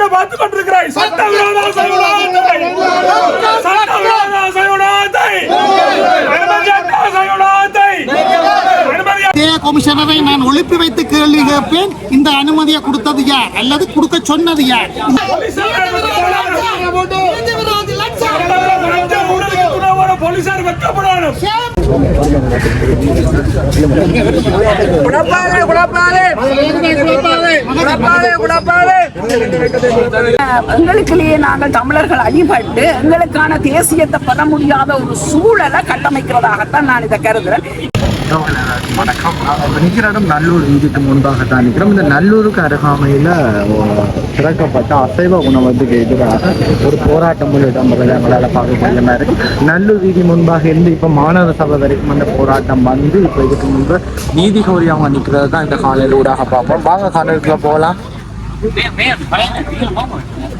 என்ன பார்த்து கொண்டிருக்கிறாய் சட்டவிரோத சைவநாதத்தை சட்டவிரோத சைவநாதத்தை அனுமதியற்ற சைவநாதத்தை அனுமதி இதே கொமிஷனரை நான் ஒழிப்பு வைத்து கேள்வி கேட்பேன். இந்த அனுமதியை கொடுத்தது யார்? அல்லது கொடுக்க சொன்னது யார்? போலீசார் வெக்கப்படணும். குழப்பாதே குழப்பாதே குழப்பாதே குழப்பாதே எங்களுக்குள்ளேயே நாங்கள் தமிழர்கள் அடிபட்டு எங்களுக்கான தேசியத்தை பெற முடியாத ஒரு சூழலை கட்டமைக்கிறதாகத்தான் நான் இதை கருதுறேன். வணக்கம். நிற்கிற இடம் நல்லூர் வீதிக்கு முன்பாக தான் நிற்கிறோம். இந்த நல்லூருக்கு அருகாமையில் திறக்கப்பட்ட அசைவ உணவுக்கு எதிராக ஒரு போராட்டம் இடம்பெறதை எங்களால் பார்க்கக்கூடிய மாதிரி இருக்கு. நல்லூர் வீதி முன்பாக இருந்து இப்போ மாணவர் சபை வரைக்கும் அந்த போராட்டம் வந்து இப்போ இதுக்கு முன்பு நீதி கோரி அவங்க நிற்கிறது தான் இந்த காலையில் ஊடாக பார்ப்போம். வாங்க காலையில் போகலாம். Man, man, man, man, moment.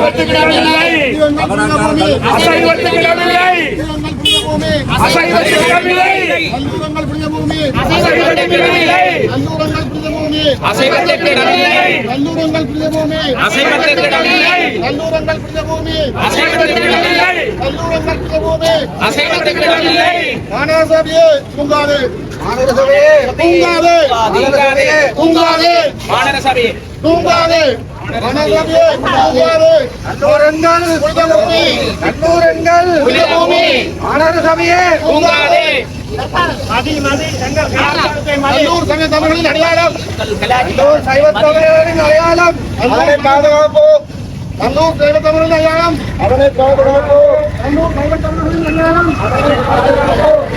மட்டும் பூமி அசைவங்கள் பிடித்த பூமி நல்லூரங்கள் பிடித்த பூமி நல்லூரங்கள் பிடித்த பூமி நல்லூரங்கள் பிடித்த பூமி நல்லூரங்கள் பிடித்த பூமி மாநகர சபையே பூங்காது மாநகர சபையே பூங்காது பூங்காது பூங்காது பூங்காது அடையாளம் நல்லூர் அடையாளம் அதனை பாதுகாப்போம் நல்லூர் சைவ தமிழின் அடையாளம் அதனை பாதுகாப்போம் நல்லூர் சைவ தமிழின் அடையாளம் அதனை பாதுகாப்போம்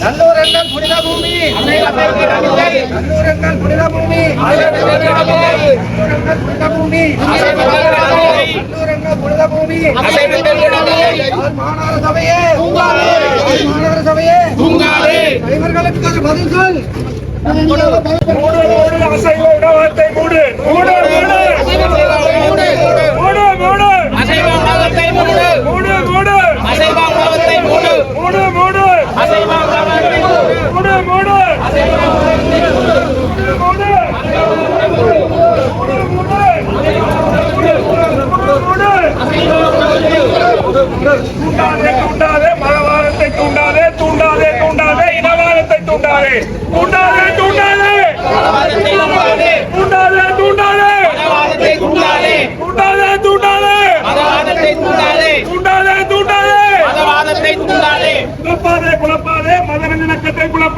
நல்லூர் அண்ணன் புனித பூமி நல்லூர் அண்ணன் புனித பூமி சபையே தலைவர்களுக்கு பதில் சொல். மூணு அசைவ உணவத்தை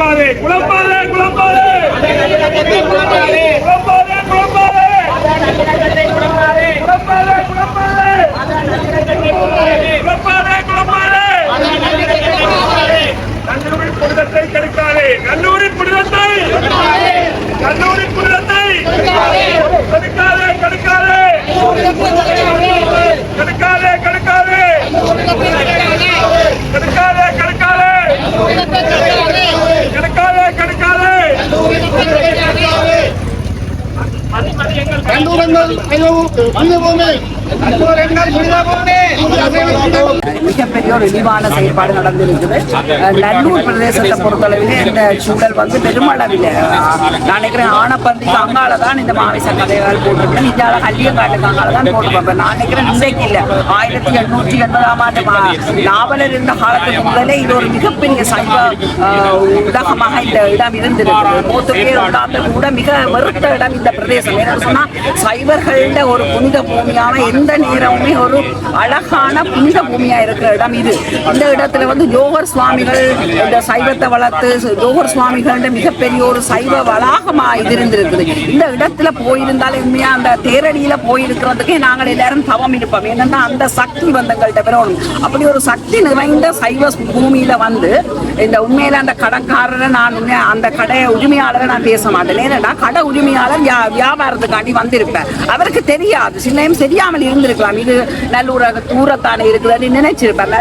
குழப்பாதே குழப்பாதே குழப்பாதே குழப்பாதே குழப்பாதே குழப்பாதே குழப்பாதே கல்லூரி புனிதத்தை கெடுக்காதே கல்லூரி புனிதத்தை. கல்லூரி புனிதத்தை. கெடுக்காதே கெடுக்காதே. రెండు వందల ఐదు వందల புனித இழிவான செயல்பாடு நடந்திருக்குது. நல்லூர் பிரதேசத்தை பொறுத்தளவில் இந்த சூழல் வந்து பெருமளவில் நான் நினைக்கிறேன் ஆனப்பந்திக்கு அங்கால தான் இந்த மாமிச கதைகள் போட்டிருக்கேன் இந்தியாவில் கல்லியங்காட்டுக்கு அங்கால தான் போட்டிருப்பேன் நான் நினைக்கிறேன் இன்றைக்கு இல்லை. ஆயிரத்தி எண்ணூற்றி எண்பதாம் ஆண்டு நாவலர் இருந்த காலத்துக்கு முதலே இது ஒரு மிகப்பெரிய சைவ உலகமாக இந்த இடம் இருந்திருக்கு மூத்து பேர் உண்டாந்து கூட மிக வெறுத்த இடம் இந்த பிரதேசம். என்ன சொன்னா சைவர்கள ஒரு புனித பூமியான எந்த நேரமுமே ஒரு அழகான புனித பூமியா இருக்கிற இடம் இது. இந்த இடத்துல வந்து ஜோகர் சுவாமிகள் இந்த சைவத்தை வளர்த்து ஜோகர் சுவாமிகள் மிகப்பெரிய ஒரு சைவ வளாகமா இது இருந்திருக்குது. இந்த இடத்துல போயிருந்தாலே உண்மையா அந்த தேரடியில போயிருக்கிறதுக்கே நாங்கள் எல்லாரும் தவம் இருப்போம். என்னன்னா அந்த சக்தி வந்தங்கள்கிட்ட பெறணும். அப்படி ஒரு சக்தி நிறைந்த சைவ பூமியில வந்து இந்த உண்மையில அந்த கடைக்காரரை நான் அந்த கடை உரிமையாளரை நான் பேச மாட்டேன். ஏன்னா கடை உரிமையாளர் வியாபாரத்துக்காண்டி வந்திருப்பேன் அவருக்கு தெரியாது. சின்னையும் தெரியாமல் இருந்திருக்கலாம். இது நல்லூராக தூரத்தானே இருக்குதுன்னு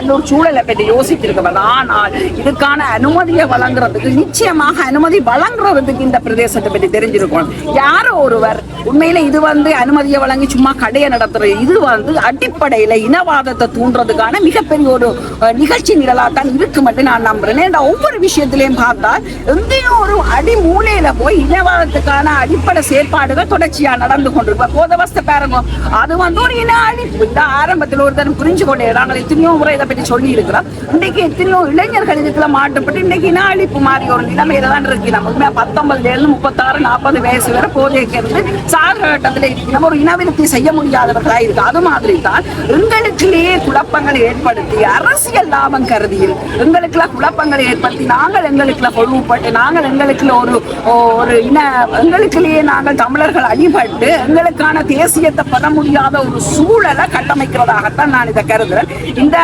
நினைச்சிருப்பார் சூழலை பற்றி யோசித்திருக்கிறது ஆனால் இதுக்கான அனுமதியை வழங்குறதுக்கு நிச்சயமாக அனுமதி வழங்குறதுக்கு இந்த பிரதேசத்தை பற்றி தெரிஞ்சிருக்கணும் யாரோ ஒருவர் உண்மையில இது வந்து அனுமதியை வழங்கி சும்மா கடையை நடத்துறது இது வந்து அடிப்படையில இனவாதத்தை தூண்டுறதுக்கான மிகப்பெரிய ஒரு நிகழ்ச்சி நிகழ்ச்சி நிரலாத்தான் இருக்கு மட்டும் நான் நம்புறேன். ஏன்டா ஒவ்வொரு விஷயத்திலையும் பார்த்தா எங்கேயும் ஒரு அடி மூலையில போய் இனவாதத்துக்கான அடிப்படை செயற்பாடுகள் தொடர்ச்சியா நடந்து கொண்டிருக்கும். போதவஸ்தை பாருங்க அது வந்து ஒரு இன அழிப்பு. இந்த ஆரம்பத்தில் ஒருத்தன் புரிஞ்சு கொண்டே நாங்கள் இத்தனையோ முறை இதை பற்றி சொல்லி இருக்கிறோம் இன்னைக்கு எத்தனையோ இளைஞர்கள் இதுக்குள்ள மாட்டப்பட்டு இன்னைக்கு இன அழிப்பு மாறி ஒரு நிலைமையில தான் இருக்கு. நம்ம பத்தொன்பது பத்தொன்பதுல இருந்து முப்பத்தாறு நாற்பது வயசு வரை போதைக்கிறது சாகட்டத்தில் இருக்கு. நம்ம ஒரு இனவிருத்தி செய்ய முடியாதவர்களா இருக்கு. அது மாதிரி தான் எங்களுக்குள்ளேயே குழப்பங்களை ஏற்படுத்தி அரசியல் லாபம் கருதியில் எங்களுக்குள்ள குழப்பங்களை ஏற்படுத்தி நாங்கள் எங்களுக்குள்ள கொழுவுப்பட்டு நாங்கள் எங்களுக்குள்ள ஒரு ஒரு இன எங்களுக்குள்ளேயே நாங்கள் தமிழர்கள் அடிபட்டு எங்களுக்கான தேசியத்தை பெற முடியாத ஒரு சூழலை கட்டமைக்கிறதாகத்தான் நான் இதை கருதுறேன். இந்த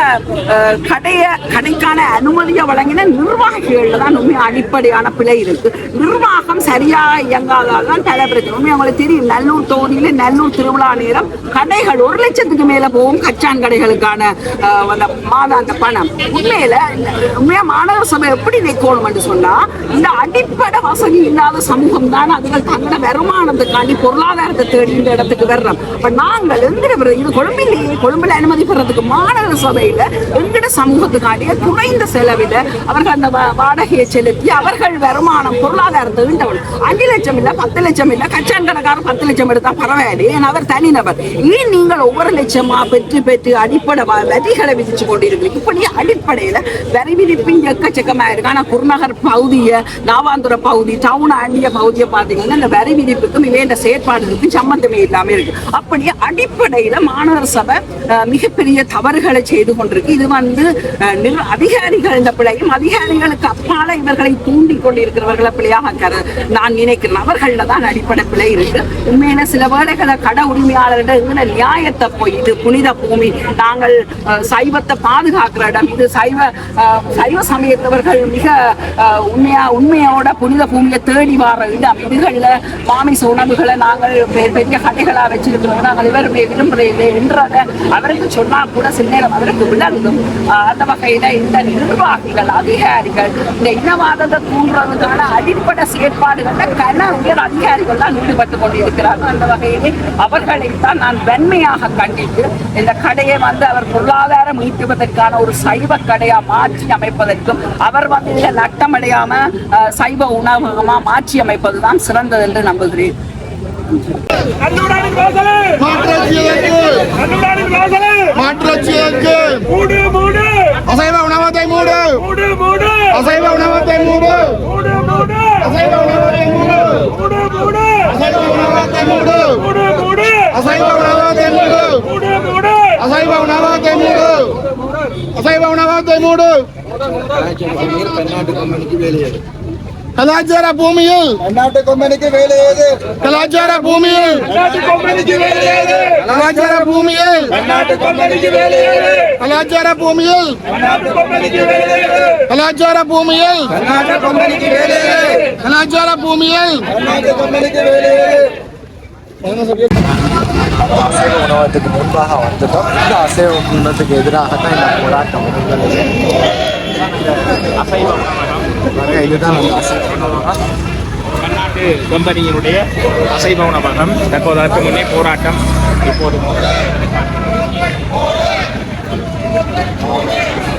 கடையை கடைக்கான அனுமதியை வழங்கின நிர்வாகிகள் தான் உண்மை அடிப்படையான பிழை இருக்கு. நிர்வாகம் சரியாக இயங்காதால் தான் பல பிரச்சனை உண்மை அவங்களுக்கு தெரியும். நல்லூர் தொகுதியில நல்லூர் திருவிழா நேரம் கடைகள் ஒரு லட்சத்துக்கு மேல போகும் கச்சான் கடைகளுக்கான அந்த மாதாந்த பணம். உண்மையில உண்மையா மாணவர் சபை எப்படி நிற்கணும் என்று சொன்னா இந்த அடிப்படை வசதி இல்லாத சமூகம் தான் அதுகள் தங்களோட வருமானத்துக்காண்டி பொருளாதாரத்தை தேடி இந்த இடத்துக்கு வர்றோம். இப்போ நாங்கள் எங்கிற இது கொழும்பிலேயே கொழும்புல அனுமதி பெறதுக்கு மாநகர சபையில எங்கட சமூகத்துக்காண்டிய குறைந்த செலவில் அவர்கள் அந்த வா- வாடகையை செலுத்தி அவர்கள் வருமானம் பொருளாதாரத்தை ஈண்டவள் அஞ்சு லட்சம் இல்லை பத்து லட்சம் இல்லை கச்சான் பத்து லட்சம் எடுத்தா பரவாயில்லை ஏன்னா அவர் தனிநபர் ஏன் நீங்கள் ஒவ்வொரு லட்சமா பெற்று பெற்று அடிப்படை வரிகளை விதிச்சு கொண்டிருக்கிறீங்க? இப்படி அடிப்படையில் வரி விதிப்பின் எக்கச்சக்கமாக இருக்கு. ஆனால் குருநகர் பகுதியை நாவாந்துர பகுதி டவுன் ஆண்டிய பகுதியை பார்த்தீங்கன்னா இந்த வரி விதிப்புக்கும் இவைய செயற்பாடுகளுக்கும் சம்பந்தமே இல்லாமல் இருக்கு. அப்படி அடிப்படையில் மாணவர் சபை மிகப்பெரிய தவறுகளை செய்து கொண்டிருக்கு. இது வந்து அதிகாரிகள் இந்த பிழையும் அதிகாரிகளுக்கு அப்பால இவர்களை தூண்டி கொண்டிருக்கிறவர்களை பிள்ளையாக கரு நான் நினைக்கிறேன். அவர்கள தான் அடிப்படை பிழை இருக்கு. உண்மையில சில வேளைகளை கட உரிமையாளர்கிட்ட நியாயத்தை போய் இது புனித பூமி நாங்கள் சைவத்தை பாதுகாக்கிற இடம் இது சைவ சைவ சமயத்தவர்கள் மிக அஹ், உண்மையா உண்மையோட புனித பூமியை தேடி வர இடம். இதுகளில் மாமிச உணவுகளை நாங்கள் பெரிய கடைகளாக வச்சிருக்கிறோம். நாங்கள் இவர் விரும்புகிறேன் என்றதை அவருக்கு சொன்னா கூட சில நேரம் அவருக்கு விளங்கும் ஆஹ் அந்த வகையில இந்த நிர்வாகிகள் அதிகாரிகள் இந்த இனவாதத்தை தூண்டுறதுக்கான அடிப்படை செயற்பாடுகள்ல கன உயர் அதிகாரிகள் தான் ஈடுபட்டு கொண்டிருக்கிறார்கள். அந்த வகையிலே அவர்களை தான் நான் வெண்மையாக கண்டித்து இந்த கடையை வந்து அவர் பொருளாதாரம் ஈட்டுவதற்கான ஒரு சைவ கடையா மாற்றி அமைப்பதற்கும் அவர் வந்து இதில் நட்டமடையாம சைவ உணவகமா மாற்றி அமைப்பதுதான் சிறந்தது என்று நம்புகிறேன். மூடு மூடு அசைவ உணவகத்தை மூடு மூடு மூடு அசைவ உணவகத்தை மூடு மூடு மூடு அசைவ உணவகத்தை மூடு மூடு மூடு அசைவ உணவகத்தை மூடு மூடு மூடு அசைவ உணவகத்தை மூடு மூடு மூடு அசைவ உணவகத்தை மூடு அசைவ உணவகத்தை மூடு कलाचार भूमि कलाचार भूमि कलाचार भूमि कलाचार भूमि कलाचार भूमि कलाचार भूमि असैव उन्नतिराटम असैव இதுதான் அந்த பன்னாட்டு கம்பெனியினுடைய அசைவ உணவகம். தற்போது அதற்கு முன்னே போராட்டம் இப்போது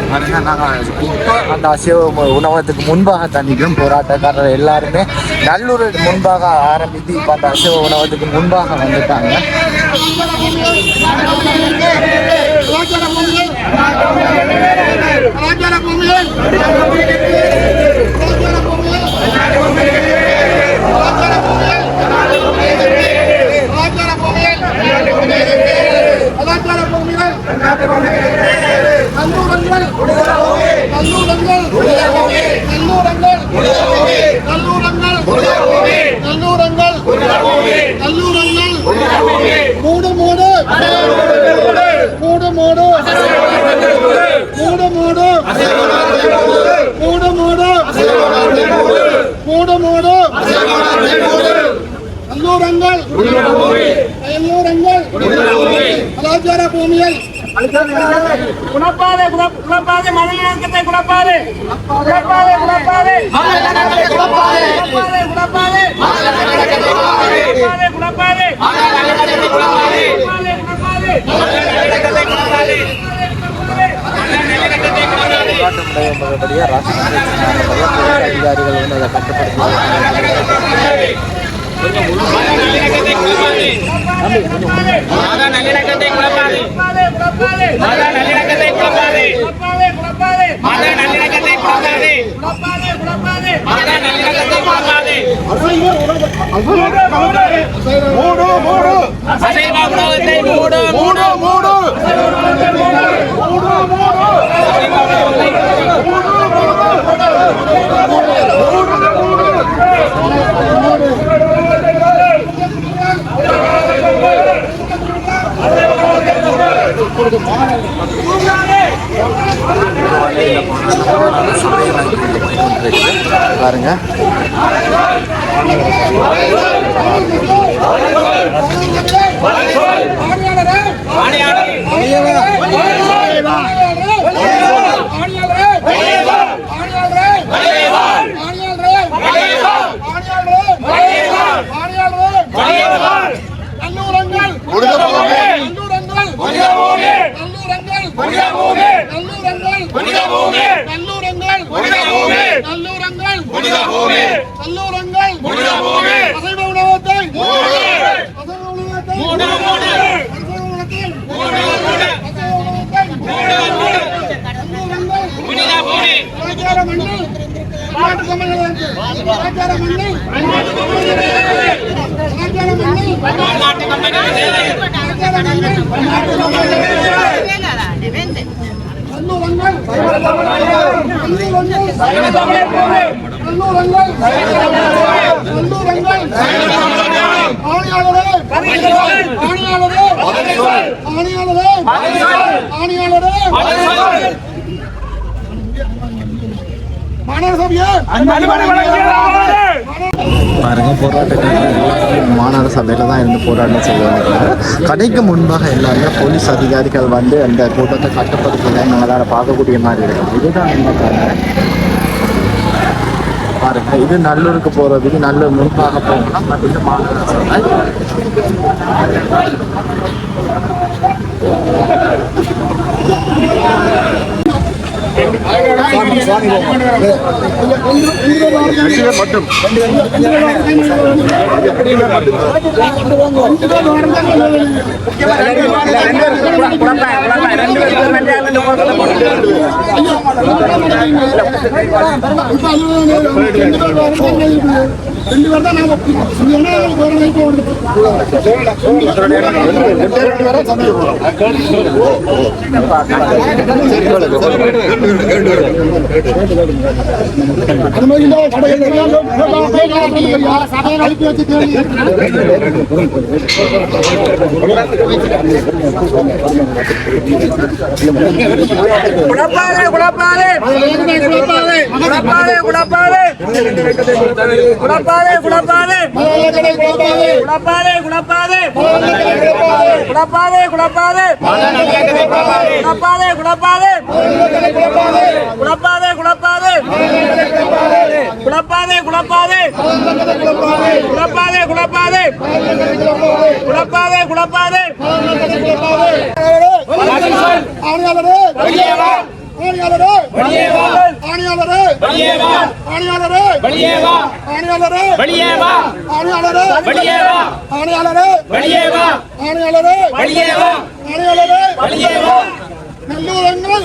ஆனால் நாங்கள் இப்போ அந்த அசைவ உணவகத்துக்கு முன்பாக தண்ணிக்கும் போராட்டக்காரர் எல்லாருமே நல்லூர் முன்பாக ஆரம்பித்து இப்போ அந்த அசைவ உணவகத்துக்கு முன்பாக வந்துட்டாங்க. கலாச்சார பூமியில் கலாச்சார பூமியில் பூமியை குணப்பாதே குணப்பாதே மத இணக்கத்தை குணப்பாதே குணப்பாதே. குணப்பாதே. குணப்பாதே குணப்பாதே. குணப்பாதே. குணப்பாதே அதிகாரிகள் வந்து அதை கட்டுப்படுத்தி మూడు మూడు మూడు మూడు మూడు మూడు మూడు அப்பொழுது பாருங்க. பணியாளர்! ஆணையாளரே ஆணையாளரே ஆணையாளரே ஆணையாளரே மாநகர சபையே அனுமதி வழங்கியதாவது பாருங்க போராட்டக்காரர்கள் மாநகர சபையில் தான் இருந்து போராட்டம் செய்வாங்க. கடைக்கு முன்பாக எல்லாருமே போலீஸ் அதிகாரிகள் வந்து அந்த கூட்டத்தை கட்டுப்படுத்துவதை நம்மளால் பார்க்கக்கூடிய மாதிரி இருக்கும். இதுதான் என்ன காரணம்? பாருங்க இது நல்லூருக்கு போகிறதுக்கு நல்லூர் முன்பாக போகணும். பட் இது மாநகர சபை ரெண்டு பேர் தான் நாங்க அனுப்பி குழப்பாதே குழப்பாதே. குழப்பாதே குழப்பாதே. குழப்பாதே குழப்பாதே குழப்பாதே குழப்பாதே குழப்பாதே குழப்பாதே குழப்பாதே குழப்பாதே குழப்பாதே குழப்பாதே குழப்பாதே குழப்பாதே குழப்பாதே குழப்பாதே குழப்பாதே குழப்பாதே குழப்பாதே குழப்பாதே குழப்பாதே குழப்பாதே ஆணையாளரே ஆணையாளரே ஆணையாளரே ஆணையாளரே வெளியே வா ஆணையாளரே வெளியே வா ஆணையாளரே வெளியே வா ஆணையாளரே வெளியே வா ஆணையாளரே வெளியே வா ஆணையாளரே வெளியே வா நல்லூரங்கள்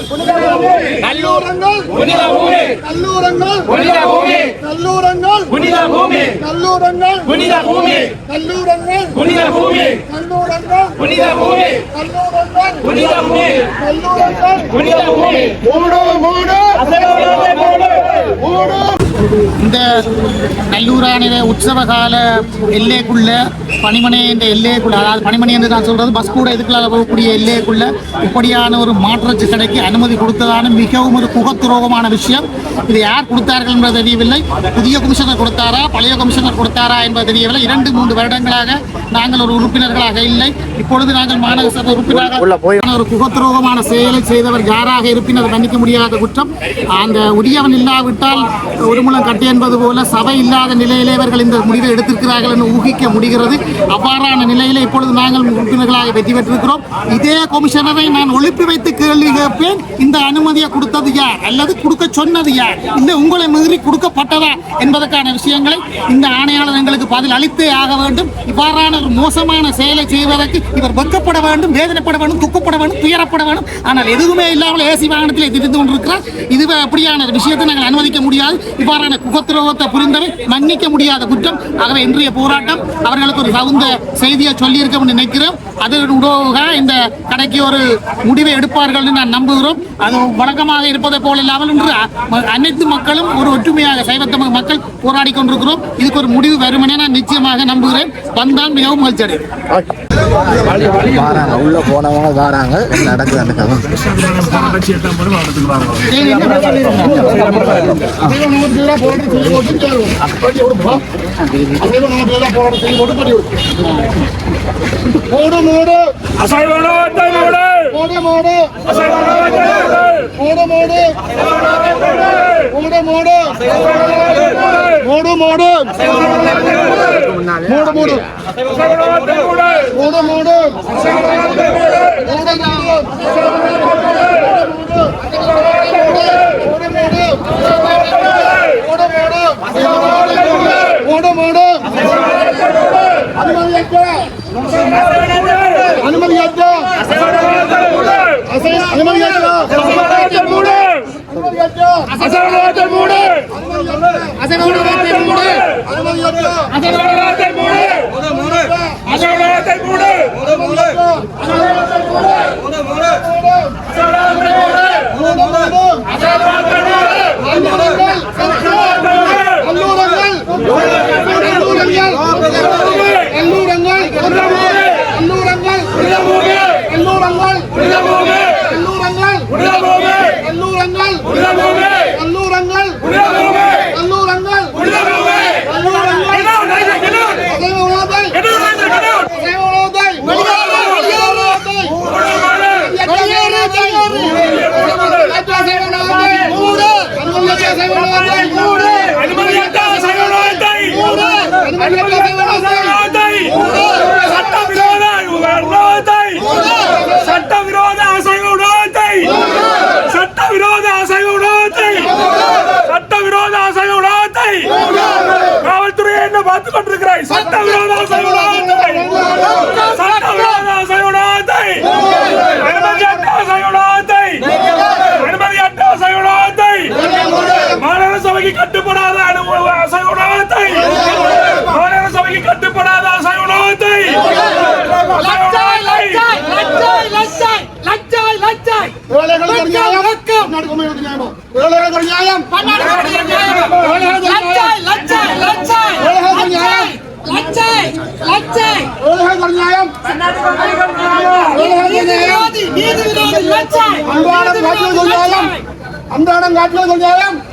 நல்லூரங்கள் புனித பூமி நல்லூரங்கள் புனித பூமி நல்லூரங்கள் புனித பூமி நல்லூரங்கள் புனித பூமி நல்லூரங்கள் புனித பூமி நல்லூரங்கள் புனித பூமி நல்லூரங்கள் புனித பூமி நல்லூரங்கள் புனித பூமி மூடு மூடு மூடு இந்த நல்லூரான உற்சவ கால எல்லைக்குள்ள பணிமனை என்ற எல்லைக்குள்ள அதாவது பணிமனை என்று நான் சொல்றது பஸ் கூட இதுக்குள்ள போகக்கூடிய எல்லைக்குள்ள இப்படியான ஒரு மாற்றுச்சு கடைக்கு அனுமதி கொடுத்ததான மிகவும் ஒரு குகத்துரோகமான விஷயம். இது யார் கொடுத்தார்கள் என்பது தெரியவில்லை. புதிய கமிஷனர் கொடுத்தாரா பழைய கமிஷனர் கொடுத்தாரா என்பது தெரியவில்லை. இரண்டு மூன்று வருடங்களாக நாங்கள் ஒரு உறுப்பினர்களாக இல்லை. இப்பொழுது நாங்கள் மாநகர சபை உறுப்பினராக ஒரு குகத்துரோகமான செயலை செய்தவர் யாராக இருப்பின் அதை மன்னிக்க முடியாத குற்றம். அந்த உரியவன் இல்லாவிட்டால் ஒரு முழம் கட்டு என்பது போல சபை இல்லாத நிலையிலே இவர்கள் இந்த முடிவை எடுத்திருக்கிறார்கள் என்று ஊகிக்க முடிகிறது. அவ்வாறான நிலையிலே இப்பொழுது நாங்கள் உறுப்பினர்களாக வெற்றி பெற்றிருக்கிறோம். இதே கமிஷனரை நான் ஒழிப்பு வைத்து கேள்வி கேட்பேன். இந்த அனுமதியை கொடுத்தது யார்? அல்லது கொடுக்க சொன்னது யார்? இந்த உங்களை மீறி கொடுக்கப்பட்டதா என்பதற்கான விஷயங்களை இந்த ஆணையாளர் எங்களுக்கு பதில் அளித்தே ஆக வேண்டும். இவ்வாறான ஒரு மோசமான செயலை செய்வதற்கு இவர் வெக்கப்பட வேண்டும் வேதனைப்பட வேண்டும் துக்கப்பட வேண்டும் துயரப்பட வேண்டும். ஆனால் எதுவுமே இல்லாமல் ஏசி வாகனத்தில் திரிந்து கொண்டிருக்கிறார். இது அப்படியான விஷயத்தை நாங்கள் அனுமதிக்க முடியாது. இவ்வாறு இவ்வாறான குகத்துரோகத்தை புரிந்தவை மன்னிக்க முடியாத குற்றம். ஆகவே இன்றைய போராட்டம் அவர்களுக்கு ஒரு தகுந்த செய்தியை சொல்லியிருக்கோம் நினைக்கிறோம். அதன் உடவாக இந்த கடைக்கு ஒரு முடிவை எடுப்பார்கள் என்று நான் நம்புகிறோம். அது வழக்கமாக இருப்பதை போல இல்லாமல் இன்று அனைத்து மக்களும் ஒரு ஒற்றுமையாக சைவத்த மக்கள் போராடி கொண்டிருக்கிறோம். இதுக்கு ஒரு முடிவு வரும் என நான் நிச்சயமாக நம்புகிறேன். வந்தால் மிகவும் மகிழ்ச்சி வாராங்க உள்ள போனவங்க வாராங்க நடக்குது அந்த கதை மூடு மூடு அசைவனத்தை மூடு மூடு மூடு மூடு மூடு மூடு மூடு மூடு மூடு மூடு மூடு மூடு அசைவனத்தை மூடு மூடு மூடு மூடு மூடு அனுமதியற்ற அனுமதியற்ற அசை- అసలు మూడు అసలు మూడు అసలు మూడు అసలు మూడు Bravo! கட்டுப்படாத அனுபவ அசை உணவகத்தை மாநகர சபைக்கு கட்டுப்படாத அசை உணவகத்தை அன்றாடம் காட்டுவது நியாயம்.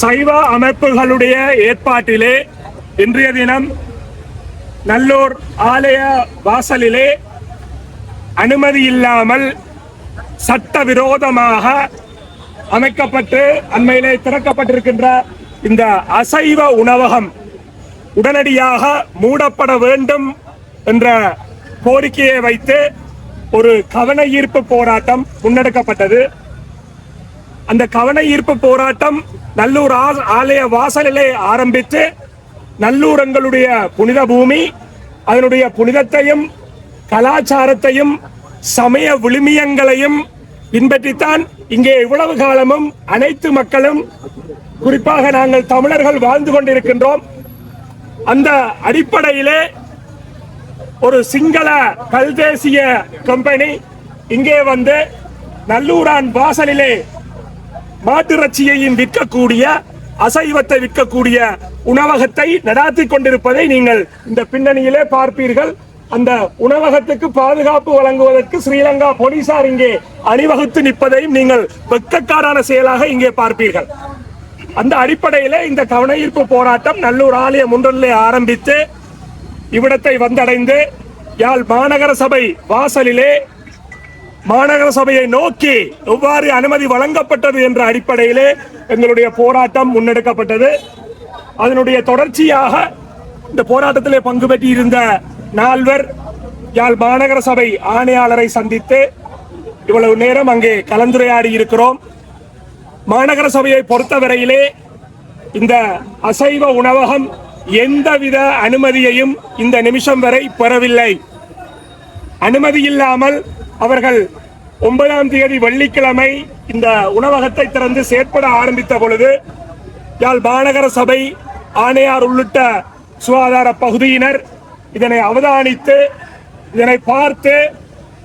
சைவ அமைப்புகளுடைய ஏற்பாட்டிலே இன்றைய தினம் நல்லூர் ஆலய வாசலிலே அனுமதி இல்லாமல் சட்டவிரோதமாக அமைக்கப்பட்டு அண்மையிலே திறக்கப்பட்டிருக்கின்ற இந்த அசைவ உணவகம் உடனடியாக மூடப்பட வேண்டும் என்ற கோரிக்கையை வைத்து ஒரு கவன ஈர்ப்பு போராட்டம் முன்னெடுக்கப்பட்டது. அந்த கவன ஈர்ப்பு போராட்டம் நல்லூர் ஆலய வாசலிலே ஆரம்பித்து நல்லூர் எங்களுடைய புனித பூமி அதனுடைய புனிதத்தையும் கலாச்சாரத்தையும் சமய விழுமியங்களையும் பின்பற்றித்தான் இங்கே இவ்வளவு காலமும் அனைத்து மக்களும் குறிப்பாக நாங்கள் தமிழர்கள் வாழ்ந்து கொண்டிருக்கின்றோம். அந்த அடிப்படையிலே ஒரு சிங்கள கல்தேசிய கம்பெனி இங்கே வந்து நல்லூரான் வாசலிலே மாட்டிறைச்சியையும் விற்கக்கூடிய அசைவத்தை விற்கக்கூடிய உணவகத்தை நடாத்தி கொண்டிருப்பதை நீங்கள் இந்த பின்னணியிலே பார்ப்பீர்கள். அந்த உணவகத்துக்கு பாதுகாப்பு வழங்குவதற்கு ஸ்ரீலங்கா போலீசார் இங்கே அணிவகுத்து நிற்பதையும் நீங்கள் வெக்கக்காரான செயலாக இங்கே பார்ப்பீர்கள். அந்த அடிப்படையிலே இந்த கவனஈர்ப்பு போராட்டம் நல்லூர் ஆலயம் முன்றலே ஆரம்பித்து இவ்விடத்தை வந்தடைந்து யாழ் மாநகர சபை வாசலிலே மாநகர சபையை நோக்கி எவ்வாறு அனுமதி வழங்கப்பட்டது என்ற அடிப்படையிலே எங்களுடைய போராட்டம் முன்னெடுக்கப்பட்டது. அதனுடைய தொடர்ச்சியாக இந்த போராட்டத்திலே பங்கு பெற்றிருந்த நால்வர் யாழ் மாநகர சபை ஆணையாளரை சந்தித்து இவ்வளவு நேரம் அங்கே கலந்துரையாடி இருக்கிறோம். மாநகர சபையை பொறுத்தவரையிலே இந்த அசைவ உணவகம் எந்தவித அனுமதியையும் இந்த நிமிஷம் வரை பெறவில்லை. அனுமதி இல்லாமல் அவர்கள் ஒன்பதாம் தேதி வெள்ளிக்கிழமை இந்த உணவகத்தை திறந்து செயற்பட ஆரம்பித்த பொழுது யாழ் மாநகர சபை ஆணையார் உள்ளிட்ட சுகாதார பகுதியினர் இதனை அவதானித்து இதனை பார்த்து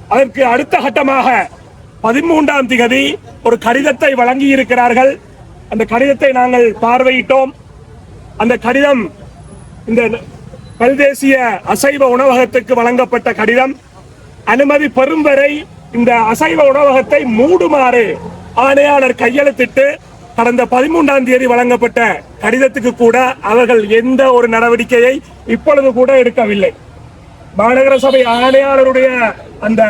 அதற்கு அடுத்த கட்டமாக பதிமூன்றாம் திகதி ஒரு கடிதத்தை வழங்கி இருக்கிறார்கள் அந்த கடிதத்தை நாங்கள் பார்வையிட்டோம். அந்த கடிதம் இந்த பல்தேசிய அசைவ உணவகத்துக்கு வழங்கப்பட்ட கடிதம். அனுமதி பெறும் வரை இந்த அசைவ உணவகத்தை மூடுமாறு ஆணையாளர் கையெழுத்திட்டு கடந்த பதிமூன்றாம் தேதி வழங்கப்பட்ட கடிதத்துக்கு கூட அவர்கள் எந்த ஒரு நடவடிக்கையை இப்பொழுது கூட எடுக்கவில்லை. மாநகர சபை ஆணையாளருடைய அந்த